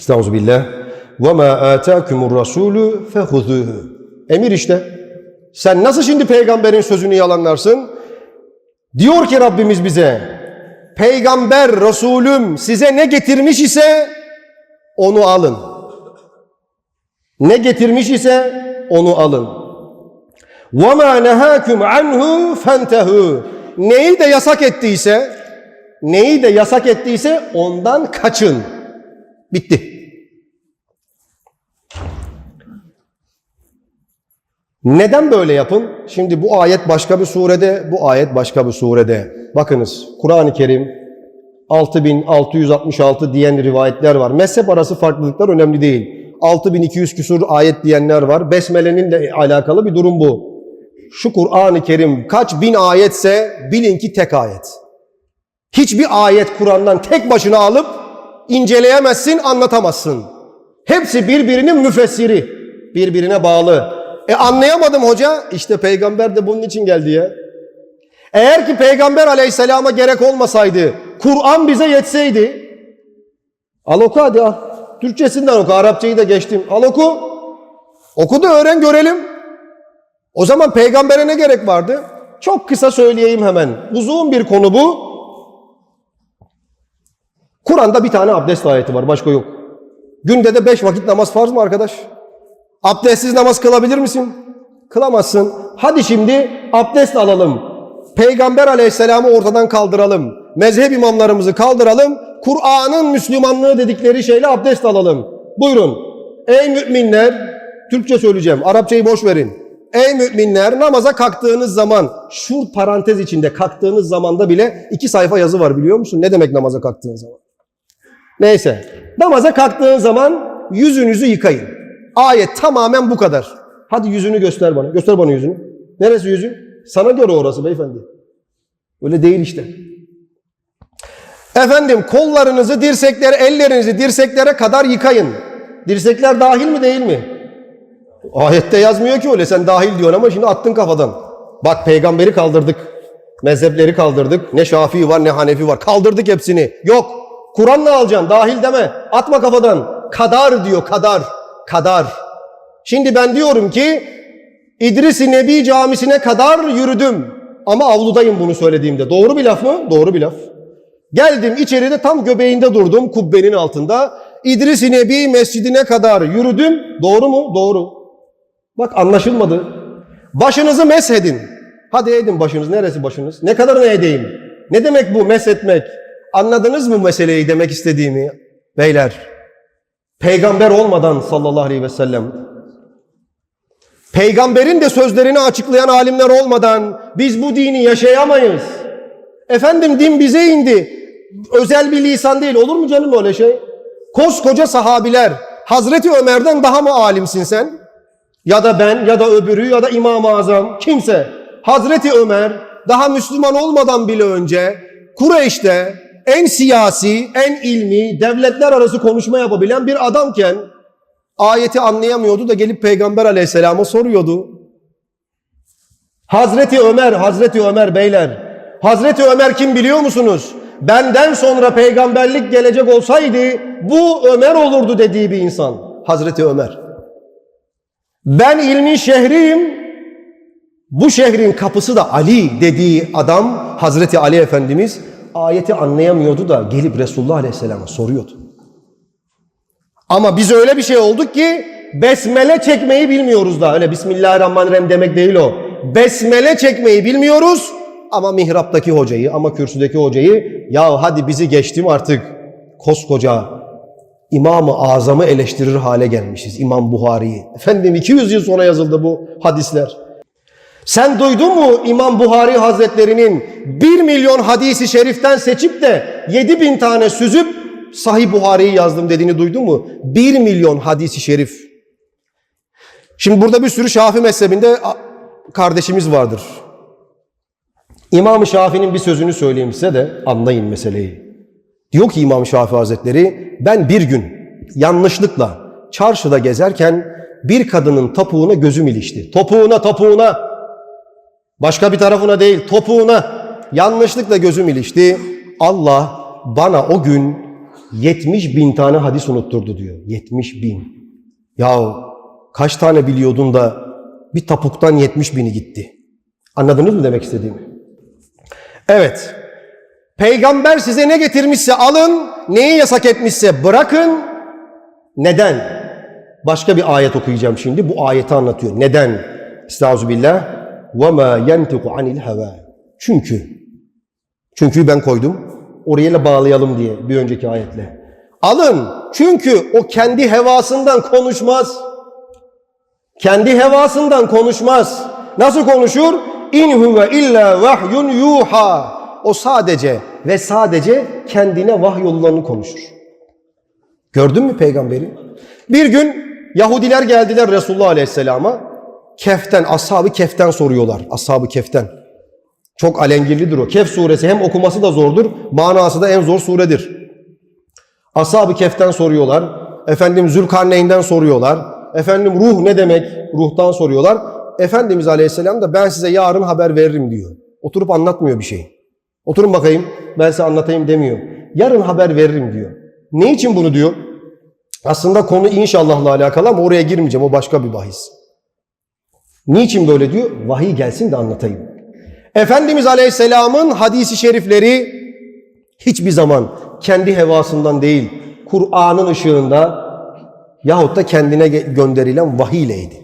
Estağfirullah. Ve ma ataakumur rasulü fehuzuhu. Emir işte. Sen nasıl şimdi peygamberin sözünü yalanlarsın? Diyor ki Rabbimiz bize, peygamber, Resulüm size ne getirmiş ise onu alın. Ne getirmiş ise onu alın. وَمَا نَهَاكُمْ عَنْهُ فَانْتَهُ Neyi de yasak ettiyse, neyi de yasak ettiyse ondan kaçın. Bitti. Neden böyle yapın? Şimdi bu ayet başka bir surede, bu ayet başka bir surede. Bakınız Kur'an-ı Kerim 6666 diyen rivayetler var. Mezhep arası farklılıklar önemli değil. 6200 küsur ayet diyenler var. Besmele'nin de alakalı bir durum bu. Şu Kur'an-ı Kerim kaç bin ayetse bilin ki tek ayet. Hiçbir ayet Kur'an'dan tek başına alıp inceleyemezsin, anlatamazsın. Hepsi birbirinin müfessiri, birbirine bağlı. E anlayamadım hoca, işte peygamber de bunun için geldi ya. Eğer ki peygamber aleyhisselama gerek olmasaydı, Kur'an bize yetseydi, al oku hadi al. Türkçesinden oku, Arapçayı da geçtim. Al oku. Oku da öğren görelim. O zaman peygambere ne gerek vardı? Çok kısa söyleyeyim hemen. Uzun bir konu bu. Kur'an'da bir tane abdest ayeti var, başka yok. Günde de beş vakit namaz farz mı arkadaş? Abdestsiz namaz kılabilir misin? Kılamazsın. Hadi şimdi abdest alalım. Peygamber aleyhisselamı ortadan kaldıralım. Mezhep imamlarımızı kaldıralım. Kur'an'ın Müslümanlığı dedikleri şeyle abdest alalım. Buyurun. Ey müminler, Türkçe söyleyeceğim, Arapçayı boş verin. Ey müminler namaza kalktığınız zaman, şu parantez içinde kalktığınız zamanda bile iki sayfa yazı var biliyor musun? Ne demek namaza kalktığın zaman? Neyse. Namaza kalktığın zaman yüzünüzü yıkayın. Ayet tamamen bu kadar. Hadi yüzünü göster bana. Göster bana yüzünü. Neresi yüzün? Sana göre orası beyefendi. Öyle değil işte. Efendim kollarınızı, dirsekleri, ellerinizi dirseklere kadar yıkayın. Dirsekler dahil mi değil mi? Ayette yazmıyor ki öyle. Sen dahil diyorsun ama şimdi attın kafadan. Bak peygamberi kaldırdık. Mezhepleri kaldırdık. Ne Şafii var ne Hanefi var. Kaldırdık hepsini. Yok. Kur'an'la alacaksın. Dahil deme. Atma kafadan. Kadar diyor kadar. Kadar. Şimdi ben diyorum ki İdris-i Nebi camisine kadar yürüdüm. Ama avludayım bunu söylediğimde. Doğru bir laf mı? Doğru bir laf. Geldim içeride tam göbeğinde durdum kubbenin altında. İdris-i Nebi mescidine kadar yürüdüm. Doğru mu? Doğru. Bak anlaşılmadı. Başınızı meshedin. Hadi edin başınız. Neresi başınız? Ne kadar ne edeyim? Ne demek bu meshetmek? Anladınız mı meseleyi demek istediğimi? Beyler, peygamber olmadan sallallahu aleyhi ve sellem, peygamberin de sözlerini açıklayan alimler olmadan biz bu dini yaşayamayız. Efendim din bize indi. Özel bir lisan değil. Olur mu canım öyle şey? Koskoca sahabiler. Hazreti Ömer'den daha mı alimsin sen? Ya da ben ya da öbürü ya da İmam-ı Azam kimse. Hazreti Ömer daha Müslüman olmadan bile önce Kureyş'te en siyasi, en ilmi, devletler arası konuşma yapabilen bir adamken ayeti anlayamıyordu da gelip Peygamber aleyhisselama soruyordu. Hazreti Ömer, Hazreti Ömer beyler. Hazreti Ömer kim biliyor musunuz? Benden sonra peygamberlik gelecek olsaydı bu Ömer olurdu dediği bir insan. Hazreti Ömer. Ben ilmin şehriyim. Bu şehrin kapısı da Ali dediği adam Hazreti Ali Efendimiz ayeti anlayamıyordu da gelip Resulullah Aleyhisselam'a soruyordu. Ama biz öyle bir şey olduk ki besmele çekmeyi bilmiyoruz da. Öyle Bismillahirrahmanirrahim demek değil o. Besmele çekmeyi bilmiyoruz ama mihraptaki hocayı ama kürsüdeki hocayı ya hadi bizi geçtim artık koskoca İmam-ı Azam'ı eleştirir hale gelmişiz. İmam Buhari'yi. Efendim 200 yıl sonra yazıldı bu hadisler. Sen duydun mu İmam Buhari Hazretlerinin 1 milyon hadisi şeriften seçip de 7 bin tane süzüp Sahih Buhari'yi yazdım dediğini duydun mu? 1 milyon hadisi şerif. Şimdi burada bir sürü Şafi mezhebinde kardeşimiz vardır. İmam-ı Şafii'nin bir sözünü söyleyeyim size de anlayın meseleyi. Diyor ki İmam Şafii Hazretleri ben bir gün yanlışlıkla çarşıda gezerken bir kadının topuğuna gözüm ilişti. Topuğuna topuğuna başka bir tarafına değil topuğuna yanlışlıkla gözüm ilişti. Allah bana o gün 70 bin tane hadis unutturdu diyor. 70 bin. Ya kaç tane biliyordun da bir tapuktan 70 bini gitti. Anladınız mı demek istediğimi? Evet. Peygamber size ne getirmişse alın, neyi yasak etmişse bırakın. Neden? Başka bir ayet okuyacağım şimdi. Bu ayeti anlatıyor. Neden? Estağfirullah. وَمَا يَنْتِقُ عَنِ الْهَوَى Çünkü. Çünkü ben koydum. Oraya bağlayalım diye bir önceki ayetle. Alın. Çünkü o kendi hevasından konuşmaz. Kendi hevasından konuşmaz. Nasıl konuşur? İn huve illa vahyun yuha. O sadece ve sadece kendine vahyolulanı konuşur. Gördün mü peygamberi? Bir gün Yahudiler geldiler Resulullah Aleyhisselam'a. Keften, ashab-ı keften soruyorlar. Ashab-ı keften. Çok alengirlidir o. Kehf suresi hem okuması da zordur, manası da en zor suredir. Ashab-ı keften soruyorlar. Efendim Zülkarneyn'den soruyorlar. Efendim ruh ne demek? Ruhtan soruyorlar. Efendimiz Aleyhisselam da ben size yarın haber veririm diyor. Oturup anlatmıyor bir şey. Oturun bakayım ben size anlatayım demiyor. Yarın haber veririm diyor. Ne için bunu diyor? Aslında konu inşallahla alakalı ama oraya girmeyeceğim. O başka bir bahis. Niçin böyle diyor? Vahiy gelsin de anlatayım. Efendimiz Aleyhisselam'ın hadisi şerifleri hiçbir zaman kendi hevasından değil, Kur'an'ın ışığında yahut da kendine gönderilen vahiy ileydi.